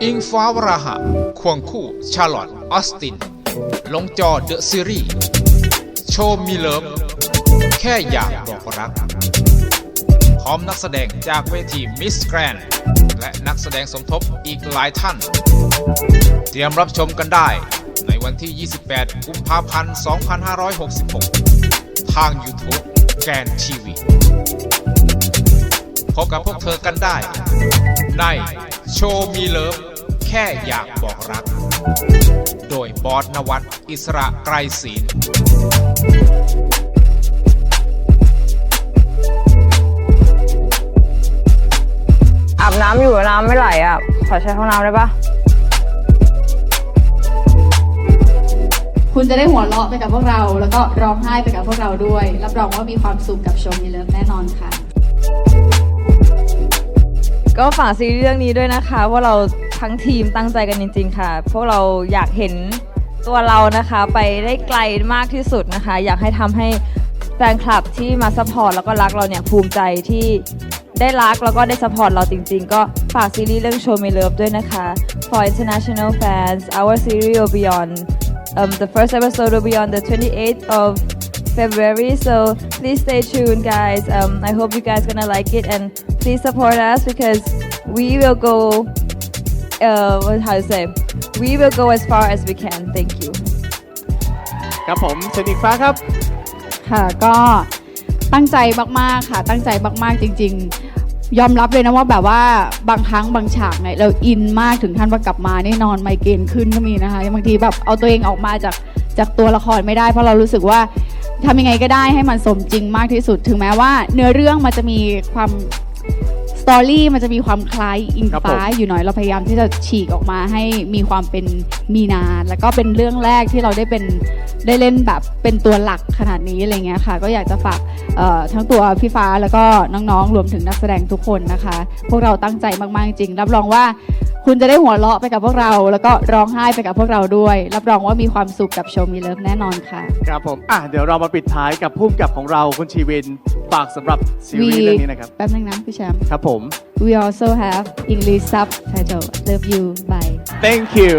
อิงฟ้าวราหะ ควงคู่ชาร์ลอตออสติน ลงจอเดอะซีรีส์ โชว์มีเลิฟ แค่อยากบอกรัก พร้อมนักแสดงจากเวทีมิสแกรนและนักแสดงสมทบอีกหลายท่าน เตรียมรับชมกันได้ในวันที่ 28 กุมภาพันธ์ 2566 ทาง YouTube แกรนทีวีพบกับพวกเธอกันได้ ใน โชว์มีเลิฟแค่อยากบอกรัก โดยบอสนวัตอิสระไกรศีลอาบน้ำอยู่น้ำไม่ไหลอะ ขอใช้ห้องน้ำได้ปะคุณจะได้หัวเราะไปกับพวกเรา แล้วก็ร้องไห้ไปกับพวกเราด้วย รับรองว่ามีความสุขกับโชว์มีเลิฟแน่นอนค่ะ ก็ฝากซีรีส์เรื่องนี้ด้วยนะคะว่าเราทั้งทีมตั้งใจกันจริง ๆ ค่ะ พวกเราอยากเห็นตัวเรานะคะ ไปได้ไกลมากที่สุดนะคะ อยากให้ทำให้แฟนคลับที่มาซัพพอร์ตแล้วก็รักเราเนี่ยภูมิใจที่ได้รักแล้วก็ได้ซัพพอร์ตเราจริง ๆ ก็ฝากซีรีส์เรื่อง Show Me Love ด้วยนะคะ for international fans our series will be on um, the first episode will be on the 28th of February. So please stay tuned, guys. Um, I hope you guys gonna like it and please support us because we will go. Uh, what how to say? We will go as far as we can. Thank you. ครับผมเชนิกฟ้าครับ ค่ะก็ตั้งใจมากๆค่ะ ตั้งใจมากๆจริง ๆ ยอมรับเลยนะว่าแบบว่าบางครั้งบางฉากเนี่ยเราอินมากถึงขั้นว่ากลับมานี่นอนไมเกรนขึ้นก็มีนะคะบางทีแบบเอาตัวเองออกมาจากจากตัวละครไม่ได้ เพราะเรารู้สึกว่า ทำยังไงก็ได้ให้มันสมจริงมากที่สุด ถึงแม้ว่า เนื้อเรื่องมันจะมีความสตอรี่มันจะมีความคล้ายอิงครับผม ฟ้าอยู่หน่อยเราพยายามที่จะฉีกออกมาให้มีความเป็นมีนา แล้วก็เป็นเรื่องแรกที่เราได้เป็นได้เล่นแบบเป็นตัวหลักขนาดนี้อะไรเงี้ยค่ะ ก็อยากจะฝากเอ่อทั้งตัวพี่ฟ้าแล้วก็น้องๆรวมถึงนักแสดงทุกคนนะคะ พวกเราตั้งใจมากๆจริงรับรองว่า คุณจะได้หัวเราะไปกับพวกเรา แล้วก็ร้องไห้ไปกับพวกเราด้วย รับรองว่ามีความสุขกับโชว์มีเลิฟแน่นอนค่ะ ครับผมอะเดี๋ยวเรามาปิดท้ายกับพุ่มกับของเราคุณชีวินฝากสำหรับซีรีส์เรื่องนี้นะครับ แป๊บนึงนะพี่แชมป์ ครับผม We also have English subtitle Love You Bye thank you